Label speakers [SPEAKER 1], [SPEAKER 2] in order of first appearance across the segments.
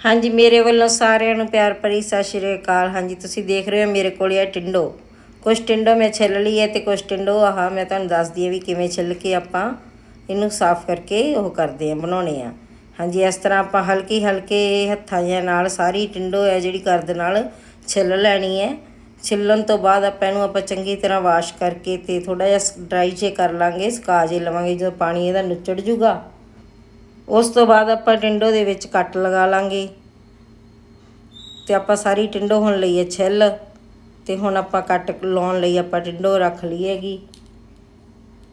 [SPEAKER 1] ਹਾਂਜੀ, ਮੇਰੇ ਵੱਲੋਂ ਸਾਰਿਆਂ ਨੂੰ ਪਿਆਰ ਭਰੀ ਸਤਿ ਸ਼੍ਰੀ ਅਕਾਲ। ਹਾਂਜੀ, ਤੁਸੀਂ ਦੇਖ ਰਹੇ ਹੋ ਮੇਰੇ ਕੋਲ ਇਹ ਟਿੰਡੋ। ਕੁਛ ਟਿੰਡੋ ਮੈਂ ਛਿੱਲ ਲਈ ਹੈ ਤੇ ਕੁਛ ਟਿੰਡੋ, ਆਹ, ਮੈਂ ਤੁਹਾਨੂੰ ਦੱਸਦੀ ਹਾਂ ਵੀ ਕਿਵੇਂ ਛਿੱਲ ਕੇ ਆਪਾਂ ਇਹਨੂੰ ਸਾਫ਼ ਕਰਕੇ ਉਹ ਕਰਦੇ ਹਾਂ, ਬਣਾਉਣੇ ਆ ਹਾਂਜੀ, ਇਸ ਤਰ੍ਹਾਂ ਆਪਾਂ ਹਲਕੀ ਹਲਕੇ ਹੱਥਾਂ ਜਾਂ ਨਾਲ ਸਾਰੀ ਟਿੰਡੋ ਹੈ ਜਿਹੜੀ ਕਰਦ ਨਾਲ ਛਿੱਲ ਲੈਣੀ ਹੈ। ਛਿੱਲਣ ਤੋਂ ਬਾਅਦ ਆਪਾਂ ਇਹਨੂੰ ਆਪਾਂ ਚੰਗੀ ਤਰ੍ਹਾਂ ਵਾਸ਼ ਕਰਕੇ ਤੇ ਥੋੜਾ ਜਿਹਾ ਡਰਾਈ ਜੇ ਕਰ ਲਾਂਗੇ, ਸੁਕਾ ਜੇ ਲਵਾਂਗੇ, ਜਦੋਂ ਪਾਣੀ ਇਹਦਾ ਨੁੱਚੜ ਜੂਗਾ। ਉਸ ਤੋਂ ਬਾਅਦ ਆਪਾਂ ਟਿੰਡੋ ਦੇ ਵਿੱਚ ਕੱਟ ਲਗਾ ਲਾਂਗੇ। ਤੇ ਆਪਾਂ ਸਾਰੀ ਟਿੰਡੋ ਹੁਣ ਲਈਏ ਛਿੱਲ। ਤੇ ਹੁਣ ਆਪਾਂ ਕੱਟ ਲਾਉਣ ਲਈ ਆਪਾਂ ਟਿੰਡੋ ਰੱਖ ਲਈ ਹੈਗੀ।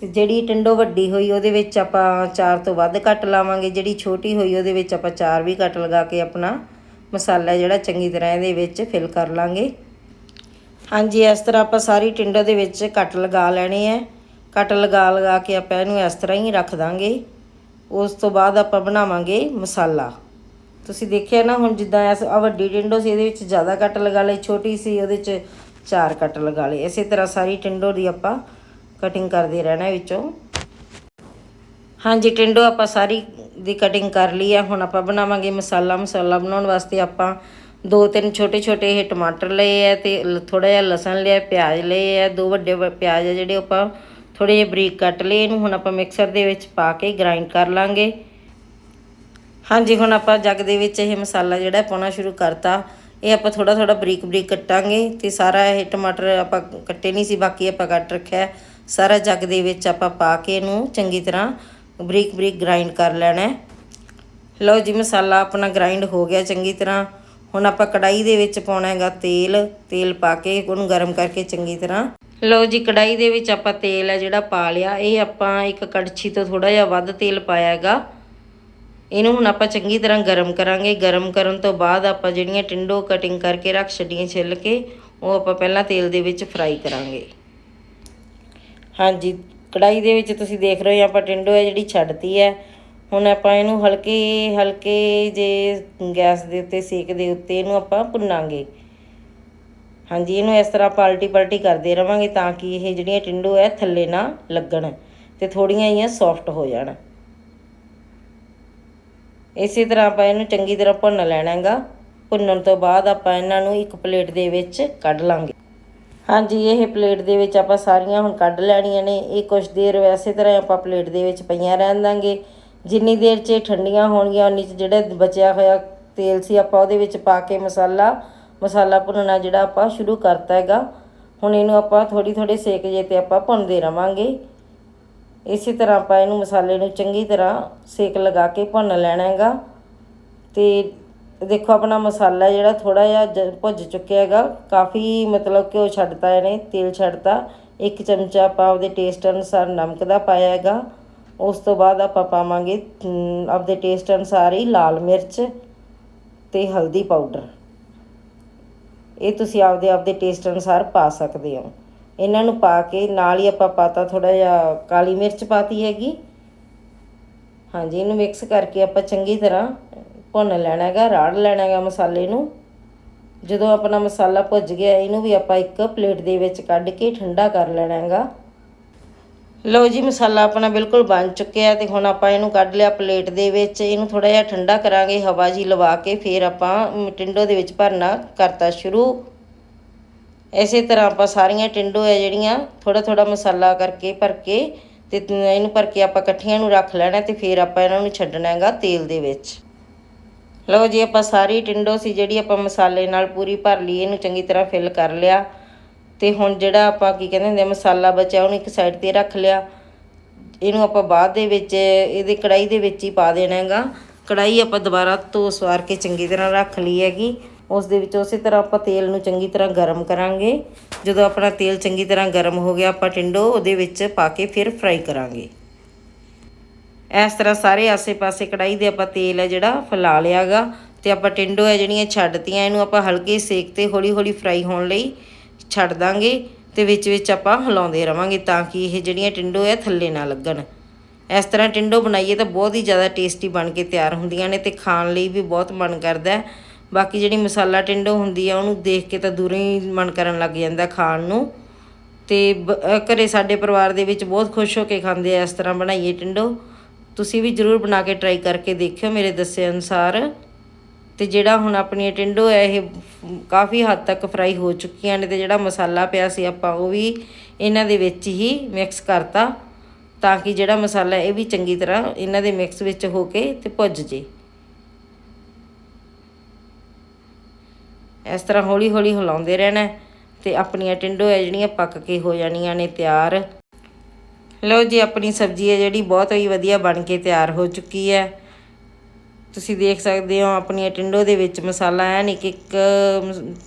[SPEAKER 1] ਤੇ ਜਿਹੜੀ ਟਿੰਡੋ ਵੱਡੀ ਹੋਈ ਉਹਦੇ ਵਿੱਚ ਆਪਾਂ ਚਾਰ ਤੋਂ ਵੱਧ ਕੱਟ ਲਾਵਾਂਗੇ। ਜਿਹੜੀ ਛੋਟੀ ਹੋਈ ਉਹਦੇ ਵਿੱਚ ਆਪਾਂ ਚਾਰ ਵੀ ਕੱਟ ਲਗਾ ਕੇ ਆਪਣਾ ਮਸਾਲਾ ਜਿਹੜਾ ਚੰਗੀ ਤਰ੍ਹਾਂ ਇਹਦੇ ਵਿੱਚ ਫਿਲ ਕਰ ਲਾਂਗੇ। ਹਾਂਜੀ, ਇਸ ਤਰ੍ਹਾਂ ਆਪਾਂ ਸਾਰੀ ਟਿੰਡੋ ਦੇ ਵਿੱਚ ਕੱਟ ਲਗਾ ਲੈਣੇ ਹੈ। ਕੱਟ ਲਗਾ ਲਗਾ ਕੇ ਆਪਾਂ ਇਹਨੂੰ ਇਸ ਤਰ੍ਹਾਂ ਹੀ ਰੱਖ ਦਾਂਗੇ। ਉਸ ਤੋਂ ਬਾਅਦ ਆਪਾਂ ਬਣਾਵਾਂਗੇ ਮਸਾਲਾ। ਤੁਸੀਂ ਦੇਖਿਆ ਨਾ ਹੁਣ ਜਿੱਦਾਂ ਆ ਵੱਡੀ ਟਿੰਡੋ ਸੀ, ਇਹਦੇ ਵਿੱਚ ਜ਼ਿਆਦਾ ਕੱਟ ਲਗਾ ਲਏ, ਛੋਟੀ ਸੀ, ਉਹਦੇ 'ਚ ਚਾਰ ਕੱਟ ਲਗਾ ਲਏ। ਇਸੇ ਤਰ੍ਹਾਂ ਸਾਰੀ ਟਿੰਡੋ ਦੀ ਆਪਾਂ ਕਟਿੰਗ ਕਰਦੇ ਰਹਿਣਾ ਵਿੱਚੋਂ। ਹਾਂਜੀ, ਟਿੰਡੋ ਆਪਾਂ ਸਾਰੀ ਦੀ ਕਟਿੰਗ ਕਰ ਲਈ ਹੈ। ਹੁਣ ਆਪਾਂ ਬਣਾਵਾਂਗੇ ਮਸਾਲਾ। ਮਸਾਲਾ ਬਣਾਉਣ ਵਾਸਤੇ ਆਪਾਂ ਦੋ ਤਿੰਨ ਛੋਟੇ ਛੋਟੇ ਇਹ ਟਮਾਟਰ ਲਏ ਹੈ ਤੇ ਥੋੜਾ ਜਿਹਾ ਲਸਣ ਲਿਆ, ਪਿਆਜ਼ ਲਏ ਹੈ। ਦੋ ਵੱਡੇ ਵ- ਪਿਆਜ਼ ਆ ਜਿਹੜੇ ਆਪਾਂ ਥੋੜੇ ਜਿਹੇ ਬਰੀਕ ਕੱਟ ਲਏ ਇਹਨੂੰ, ਹੁਣ ਆਪਾਂ ਮਿਕਸਰ ਦੇ ਵਿੱਚ ਪਾ ਕੇ ਗ੍ਰਾਈਂਡ ਕਰ ਲਾਂਗੇ। ਹਾਂਜੀ, ਹੁਣ ਆਪਾਂ ਜੱਗ ਦੇ ਵਿੱਚ ਇਹ ਮਸਾਲਾ ਜਿਹੜਾ ਪਾਉਣਾ ਸ਼ੁਰੂ ਕਰਤਾ। ਇਹ ਆਪਾਂ ਥੋੜਾ ਥੋੜਾ ਬਰੀਕ ਬਰੀਕ ਕੱਟਾਂਗੇ ਤੇ ਸਾਰਾ ਇਹ ਟਮਾਟਰ ਆਪਾਂ ਕੱਟੇ ਨਹੀਂ ਸੀ, ਬਾਕੀ ਆਪਾਂ ਕੱਟ ਰੱਖਿਆ। ਸਾਰਾ ਜੱਗ ਦੇ ਵਿੱਚ ਆਪਾਂ ਪਾ ਕੇ ਇਹਨੂੰ ਚੰਗੀ ਤਰ੍ਹਾਂ ਬਰੀਕ ਬਰੀਕ ਗ੍ਰਾਈਂਡ ਕਰ ਲੈਣਾ ਹੈ। ਲਓ ਜੀ, ਮਸਾਲਾ ਆਪਣਾ ਗ੍ਰਾਈਂਡ ਹੋ ਗਿਆ ਚੰਗੀ ਤਰ੍ਹਾਂ। ਹੁਣ ਆਪਾਂ ਕੜਾਈ ਦੇ ਵਿੱਚ ਪਾਉਣਾ ਹੈਗਾ ਤੇਲ। ਤੇਲ ਪਾ ਕੇ ਉਹਨੂੰ ਗਰਮ ਕਰਕੇ ਚੰਗੀ ਤਰ੍ਹਾਂ ਲਓ ਜੀ ਕੜਾਈ ਦੇ ਵਿੱਚ ਆਪਾਂ ਤੇਲ ਹੈ ਜਿਹੜਾ ਪਾ ਲਿਆ। ਇਹ ਆਪਾਂ ਇੱਕ ਕੜਛੀ ਤੋਂ ਥੋੜਾ ਜਿਹਾ ਵੱਧ ਤੇਲ ਪਾਇਆ ਹੈਗਾ। ਇਹਨੂੰ ਹੁਣ ਆਪਾਂ ਚੰਗੀ ਤਰ੍ਹਾਂ ਗਰਮ ਕਰਾਂਗੇ। ਗਰਮ ਕਰਨ ਤੋਂ ਬਾਅਦ ਆਪਾਂ ਜਿਹੜੀਆਂ ਟਿੰਡੋ ਕਟਿੰਗ ਕਰਕੇ ਰੱਖ ਛੱਡੀਆਂ ਛਿੱਲ ਕੇ, ਉਹ ਆਪਾਂ ਪਹਿਲਾਂ ਤੇਲ ਦੇ ਵਿੱਚ ਫਰਾਈ ਕਰਾਂਗੇ। ਹਾਂਜੀ ਕੜਾਈ ਦੇ ਵਿੱਚ ਤੁਸੀਂ ਦੇਖ ਰਹੇ ਹੋ, ਆਪਾਂ ਟਿੰਡੋ ਹੈ ਜਿਹੜੀ ਛੱਡਤੀ ਹੈ। ਹੁਣ ਆਪਾਂ ਇਹਨੂੰ ਹਲਕੇ ਹਲਕੇ ਜੇ ਗੈਸ ਦੇ ਉੱਤੇ, ਸੇਕ ਦੇ ਉੱਤੇ ਇਹਨੂੰ ਆਪਾਂ ਭੁੰਨਾਂਗੇ। ਹਾਂਜੀ, ਇਹਨੂੰ ਇਸ ਤਰ੍ਹਾਂ ਪਲਟੀ ਪਲਟੀ ਕਰਦੇ ਰਵਾਂਗੇ ਤਾਂ ਕਿ ਇਹ ਜਿਹੜੀਆਂ ਟਿੰਡੂ ਹੈ ਥੱਲੇ ਨਾ ਲੱਗਣ ਤੇ ਥੋੜੀਆਂ ਜਿਹੀਆਂ ਸੌਫਟ ਹੋ ਜਾਣ। ਇਸੇ ਤਰ੍ਹਾਂ ਆਪਾਂ ਇਹਨੂੰ ਚੰਗੀ ਤਰ੍ਹਾਂ ਭੁੰਨ ਲੈਣਾ ਹੈਗਾ। ਭੁੰਨਣ ਤੋਂ ਬਾਅਦ ਆਪਾਂ ਇਹਨਾਂ ਨੂੰ ਇੱਕ ਪਲੇਟ ਦੇ ਵਿੱਚ ਕੱਢ ਲਾਂਗੇ। ਹਾਂਜੀ, ਇਹ ਪਲੇਟ ਦੇ ਵਿੱਚ ਆਪਾਂ ਸਾਰੀਆਂ ਹੁਣ ਕੱਢ ਲੈਣੀਆਂ ਨੇ। ਇਹ ਕੁਝ ਦੇਰ ਵੈਸੇ ਤਰ੍ਹਾਂ ਆਪਾਂ ਪਲੇਟ ਦੇ ਵਿੱਚ ਪਈਆਂ ਰਹਿਣ ਦਾਂਗੇ। ਜਿੰਨੀ ਦੇਰ 'ਚ ਇਹ ਠੰਡੀਆਂ ਹੋਣਗੀਆਂ, ਉਨੀ 'ਚ ਜਿਹੜਾ ਬਚਿਆ ਹੋਇਆ ਤੇਲ ਸੀ ਆਪਾਂ ਉਹਦੇ ਵਿੱਚ ਪਾ ਕੇ ਮਸਾਲਾ ਮਸਾਲਾ ਭੁੰਨਣਾ ਜਿਹੜਾ ਆਪਾਂ ਸ਼ੁਰੂ ਕਰਤਾ ਹੈਗਾ, ਹੁਣ ਇਹਨੂੰ ਆਪਾਂ ਥੋੜੀ ਥੋੜੀ ਸੇਕ ਜੇ ਤੇ ਆਪਾਂ ਭੁੰਨਦੇ ਰਵਾਂਗੇ। ਇਸੇ ਤਰ੍ਹਾਂ ਆਪਾਂ ਇਹਨੂੰ ਮਸਾਲੇ ਨੂੰ ਚੰਗੀ ਤਰ੍ਹਾਂ ਸੇਕ ਲਗਾ ਕੇ ਭੁੰਨ ਲੈਣਾ ਹੈਗਾ। ਤੇ ਦੇਖੋ ਆਪਣਾ ਮਸਾਲਾ ਜਿਹੜਾ ਥੋੜਾ ਜਿਹਾ ਜ- ਭੁੱਜ ਚੁੱਕਿਆ ਹੈਗਾ, ਕਾਫੀ ਮਤਲਬ ਕਿ ਉਹ ਛੱਡਤਾ ਇਹਨੇ, ਤੇਲ ਛੱਡਤਾ। ਇੱਕ ਚਮਚਾ ਆਪਾਂ ਆਪਦੇ ਟੇਸਟ ਅਨੁਸਾਰ ਨਮਕ ਦਾ ਪਾਇਆ ਹੈਗਾ। ਉਸ ਤੋਂ ਬਾਅਦ ਆਪਾਂ ਪਾਵਾਂਗੇ ਆਪਦੇ ਟੇਸਟ ਅਨੁਸਾਰ ਹੀ ਲਾਲ ਮਿਰਚ ਤੇ ਹਲਦੀ ਪਾਊਡਰ। ਇਹ ਤੁਸੀਂ ਆਪਦੇ ਆਪਦੇ ਟੇਸਟ ਅਨੁਸਾਰ ਪਾ ਸਕਦੇ ਹੋ। ਇਹਨਾਂ ਨੂੰ ਪਾ ਕੇ ਨਾਲ ਹੀ ਆਪਾਂ ਪਾਤਾ ਥੋੜਾ ਜਿਹਾ ਕਾਲੀ ਮਿਰਚ ਪਾਤੀ ਹੈਗੀ। ਹਾਂਜੀ, ਇਹਨੂੰ ਮਿਕਸ ਕਰਕੇ ਆਪਾਂ ਚੰਗੀ ਤਰ੍ਹਾਂ ਭੁੰਨ ਲੈਣਾ ਹੈਗਾ ਰਾੜ ਲੈਣਾ ਹੈਗਾ ਮਸਾਲੇ ਨੂੰ। ਜਦੋਂ ਆਪਣਾ ਮਸਾਲਾ ਭੁੱਜ ਗਿਆ, ਇਹਨੂੰ ਵੀ ਆਪਾਂ ਇੱਕ ਪਲੇਟ ਦੇ ਵਿੱਚ ਕੱਢ ਕੇ ਠੰਡਾ ਕਰ ਲੈਣਾ ਹੈਗਾ ਲਓ ਜੀ, ਮਸਾਲਾ ਆਪਣਾ ਬਿਲਕੁਲ ਬਣ ਚੁੱਕਿਆ ਤੇ ਹੁਣ ਆਪਾਂ ਇਹਨੂੰ ਕੱਢ ਲਿਆ ਪਲੇਟ ਦੇ ਵਿੱਚ। ਇਹਨੂੰ ਥੋੜਾ ਜਿਹਾ ਠੰਡਾ ਕਰਾਂਗੇ, ਹਵਾ ਜੀ ਲਵਾ ਕੇ ਫਿਰ ਆਪਾਂ ਟਿੰਡੋ ਦੇ ਵਿੱਚ ਭਰਨਾ ਕਰਤਾ ਸ਼ੁਰੂ। ਇਸੇ ਤਰ੍ਹਾਂ ਆਪਾਂ ਸਾਰੀਆਂ ਟਿੰਡੋ ਹੈ ਜਿਹੜੀਆਂ ਥੋੜਾ ਥੋੜਾ ਮਸਾਲਾ ਕਰਕੇ ਭਰ ਕੇ ਤੇ ਇਹਨੂੰ ਭਰ ਕੇ ਆਪਾਂ ਇਕੱਠੀਆਂ ਨੂੰ ਰੱਖ ਲੈਣਾ ਤੇ ਫਿਰ ਆਪਾਂ ਇਹਨਾਂ ਨੂੰ ਛੱਡਣਾ ਹੈਗਾ ਤੇਲ ਦੇ ਵਿੱਚ। ਲਓ ਜੀ, ਆਪਾਂ ਸਾਰੀ ਟਿੰਡੋ ਸੀ ਜਿਹੜੀ ਆਪਾਂ ਮਸਾਲੇ ਨਾਲ ਪੂਰੀ ਭਰ ਲਈ, ਇਹਨੂੰ ਚੰਗੀ ਤਰ੍ਹਾਂ ਫਿਲ ਕਰ ਲਿਆ। ਤੇ ਹੁਣ ਜਿਹੜਾ ਆਪਾਂ ਕੀ ਕਹਿੰਦੇ ਹੁੰਦੇ ਆ, ਮਸਾਲਾ ਬਚਿਆ ਉਹਨੂੰ ਇੱਕ ਸਾਈਡ ਤੇ ਰੱਖ ਲਿਆ। ਇਹਨੂੰ ਆਪਾਂ ਬਾਅਦ ਦੇ ਵਿੱਚ ਇਹਦੇ ਕੜਾਈ ਦੇ ਵਿੱਚ ਹੀ ਪਾ ਦੇਣਾ ਹੈਗਾ। ਕੜਾਈ ਆਪਾਂ ਦੁਬਾਰਾ ਧੋ ਸਵਾਰ ਕੇ ਚੰਗੀ ਤਰ੍ਹਾਂ ਰੱਖ ਲਈ ਹੈਗੀ। ਉਸ ਦੇ ਵਿੱਚ ਉਸੇ ਤਰ੍ਹਾਂ ਆਪਾਂ ਤੇਲ ਨੂੰ ਚੰਗੀ ਤਰ੍ਹਾਂ ਗਰਮ ਕਰਾਂਗੇ। ਜਦੋਂ ਆਪਣਾ ਤੇਲ ਚੰਗੀ ਤਰ੍ਹਾਂ ਗਰਮ ਹੋ ਗਿਆ ਆਪਾਂ ਟਿੰਡੋ ਉਹਦੇ ਵਿੱਚ ਪਾ ਕੇ ਫਿਰ ਫਰਾਈ ਕਰਾਂਗੇ। ਇਸ ਤਰ੍ਹਾਂ ਸਾਰੇ ਆਸੇ-ਪਾਸੇ ਕੜਾਈ ਦੇ ਆਪਾਂ ਤੇਲ ਹੈ ਜਿਹੜਾ ਫੈਲਾ ਲਿਆਗਾ ਤੇ ਆਪਾਂ ਟਿੰਡੋ ਹੈ ਜਿਹੜੀਆਂ ਛੱਡਤੀਆਂ ਇਹਨੂੰ ਆਪਾਂ ਹਲਕੇ ਸੇਕ ਤੇ ਹੌਲੀ-ਹੌਲੀ ਫਰਾਈ ਹੋਣ ਲਈ ਛੱਡ ਦਾਂਗੇ ਤੇ ਵਿੱਚ ਵਿੱਚ ਆਪਾਂ ਹਿਲਾਉਂਦੇ ਰਵਾਂਗੇ ਤਾਂ ਕਿ ਇਹ ਜਿਹੜੀਆਂ ਟਿੰਡੋ ਹੈ ਥੱਲੇ ਨਾ ਲੱਗਣ। ਇਸ ਤਰ੍ਹਾਂ ਟਿੰਡੋ ਬਣਾਈਏ ਤਾਂ ਬਹੁਤ ਹੀ ਜ਼ਿਆਦਾ ਟੇਸਟੀ ਬਣ ਕੇ ਤਿਆਰ ਹੁੰਦੀਆਂ ਨੇ ਤੇ ਖਾਣ ਲਈ ਵੀ ਬਹੁਤ ਮਨ ਕਰਦਾ ਬਾਕੀ ਜਿਹੜੀ ਮਸਾਲਾ ਟਿੰਡੋ ਹੁੰਦੀ ਆ, ਉਹਨੂੰ ਦੇਖ ਕੇ ਤਾਂ ਦੂਰੋਂ ਹੀ ਮਨ ਕਰਨ ਲੱਗ ਜਾਂਦਾ ਖਾਣ ਨੂੰ। ਤੇ ਬ- ਅਹ ਘਰੇ ਸਾਡੇ ਪਰਿਵਾਰ ਦੇ ਵਿੱਚ ਬਹੁਤ ਖੁਸ਼ ਹੋ ਕੇ ਖਾਂਦੇ ਆ ਇਸ ਤਰ੍ਹਾਂ ਬਣਾਈਏ ਟਿੰਡੋ। ਤੁਸੀਂ ਵੀ ਜਰੂਰ ਬਣਾ ਕੇ ਟਰਾਈ ਕਰਕੇ ਦੇਖਿਓ ਮੇਰੇ ਦੱਸੇ ਅਨੁਸਾਰ। ਤੇ ਜਿਹੜਾ ਹੁਣ ਆਪਣੀਆਂ ਟਿੰਡੋ ਹੈ ਇਹ ਕਾਫੀ ਹੱਦ ਤੱਕ ਫਰਾਈ ਹੋ ਚੁੱਕੀਆਂ ਨੇ ਤੇ ਜਿਹੜਾ ਮਸਾਲਾ ਪਿਆ ਸੀ ਆਪਾਂ ਉਹ ਵੀ ਇਹਨਾਂ ਦੇ ਵਿੱਚ ਹੀ ਮਿਕਸ ਕਰਤਾ ਤਾਂ ਕਿ ਜਿਹੜਾ ਮਸਾਲਾ ਇਹ ਵੀ ਚੰਗੀ ਤਰ੍ਹਾਂ ਇਹਨਾਂ ਦੇ ਮਿਕਸ ਵਿੱਚ ਹੋ ਕੇ ਤੇ ਭੁੱਜ ਜੇ। ਇਸ ਤਰ੍ਹਾਂ ਹੌਲੀ ਹੌਲੀ ਹਿਲਾਉਂਦੇ ਰਹਿਣਾ ਹੈ ਤੇ ਆਪਣੀਆਂ ਟਿੰਡੋ ਹੈ ਜਿਹੜੀਆਂ ਪੱਕ ਕੇ ਹੋ ਜਾਣੀਆਂ ਨੇ ਤਿਆਰ। ਲਓ ਜੀ, ਆਪਣੀ ਸਬਜ਼ੀ ਹੈ ਜਿਹੜੀ ਬਹੁਤ ਹੀ ਵਧੀਆ ਬਣ ਕੇ ਤਿਆਰ ਹੋ ਚੁੱਕੀ ਹੈ। ਤੁਸੀਂ ਦੇਖ ਸਕਦੇ ਹੋ ਆਪਣੀਆਂ ਟਿੰਡੋ ਦੇ ਵਿੱਚ ਮਸਾਲਾ ਐਨ ਇੱਕ ਇੱਕ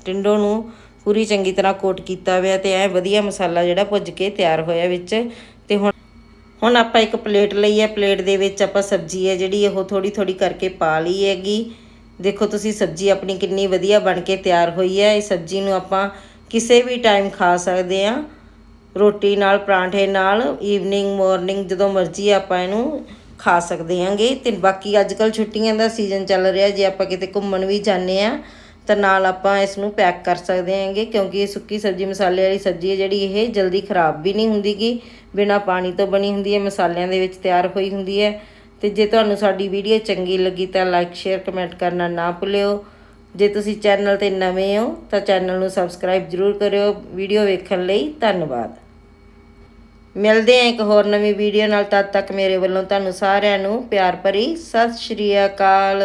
[SPEAKER 1] ਟਿੰਡੋ ਨੂੰ ਪੂਰੀ ਚੰਗੀ ਤਰ੍ਹਾਂ ਕੋਟ ਕੀਤਾ ਹੋਇਆ ਤੇ ਐ ਵਧੀਆ ਮਸਾਲਾ ਜਿਹੜਾ ਭੁੱਜ ਕੇ ਤਿਆਰ ਹੋਇਆ ਵਿੱਚ। ਤੇ ਹੁਣ ਹੁਣ ਆਪਾਂ ਇੱਕ ਪਲੇਟ ਲਈ ਹੈ, ਪਲੇਟ ਦੇ ਵਿੱਚ ਆਪਾਂ ਸਬਜ਼ੀ ਹੈ ਜਿਹੜੀ ਉਹ ਥੋੜੀ ਥੋੜੀ ਕਰਕੇ ਪਾ ਲਈ ਹੈਗੀ। ਦੇਖੋ ਤੁਸੀਂ ਸਬਜ਼ੀ ਆਪਣੀ ਕਿੰਨੀ ਵਧੀਆ ਬਣ ਕੇ ਤਿਆਰ ਹੋਈ ਹੈ। ਇਹ ਸਬਜ਼ੀ ਨੂੰ ਆਪਾਂ ਕਿਸੇ ਵੀ ਟਾਈਮ ਖਾ ਸਕਦੇ ਆ ਰੋਟੀ ਨਾਲ, ਪਰਾਂਠੇ ਨਾਲ ਈਵਨਿੰਗ ਮਾਰਨਿੰਗ ਜਦੋਂ ਮਰਜ਼ੀ ਆਪਾਂ ਇਹਨੂੰ ਖਾ ਸਕਦੇ ਹਾਂਗੇ ਤੇ ਬਾਕੀ ਅੱਜ ਕੱਲ ਛੁੱਟੀਆਂ ਦਾ ਸੀਜ਼ਨ ਚੱਲ ਰਿਹਾ। ਜੇ ਆਪਾਂ ਕਿਤੇ ਘੁੰਮਣ ਵੀ ਜਾਂਦੇ ਆ, ਤਾਂ ਨਾਲ ਆਪਾਂ ਇਸ ਨੂੰ ਪੈਕ ਕਰ ਸਕਦੇ ਹਾਂਗੇ ਕਿਉਂਕਿ ਇਹ ਸੁੱਕੀ ਸਬਜ਼ੀ, ਮਸਾਲੇ ਵਾਲੀ ਸਬਜ਼ੀ ਹੈ ਜਿਹੜੀ ਇਹ ਜਲਦੀ ਖਰਾਬ ਵੀ ਨਹੀਂ ਹੁੰਦੀਗੀ। ਬਿਨਾ ਪਾਣੀ ਤੋਂ ਬਣੀ ਹੁੰਦੀ ਹੈ, ਮਸਾਲਿਆਂ ਦੇ ਵਿੱਚ ਤਿਆਰ ਹੋਈ ਹੁੰਦੀ ਹੈ। ਤੇ ਜੇ ਤੁਹਾਨੂੰ ਸਾਡੀ ਵੀਡੀਓ ਚੰਗੀ ਲੱਗੀ ਤਾਂ ਲਾਈਕ ਸ਼ੇਅਰ ਕਮੈਂਟ ਕਰਨਾ ਨਾ ਭੁੱਲਿਓ। ਜੇ ਤੁਸੀਂ ਚੈਨਲ ਤੇ ਨਵੇਂ ਹੋ, ਤਾਂ ਚੈਨਲ ਨੂੰ ਸਬਸਕ੍ਰਾਈਬ ਜ਼ਰੂਰ ਕਰਿਓ। ਵੀਡੀਓ ਵੇਖਣ ਲਈ ਧੰਨਵਾਦ। ਮਿਲਦੇ ਹਾਂ ਇੱਕ ਹੋਰ ਨਵੀਂ ਵੀਡੀਓ ਨਾਲ, ਤਦ ਤੱਕ ਮੇਰੇ ਵੱਲੋਂ ਤੁਹਾਨੂੰ ਸਾਰਿਆਂ ਨੂੰ ਪਿਆਰ ਭਰੀ। ਸਤਿ ਸ਼੍ਰੀ ਅਕਾਲ।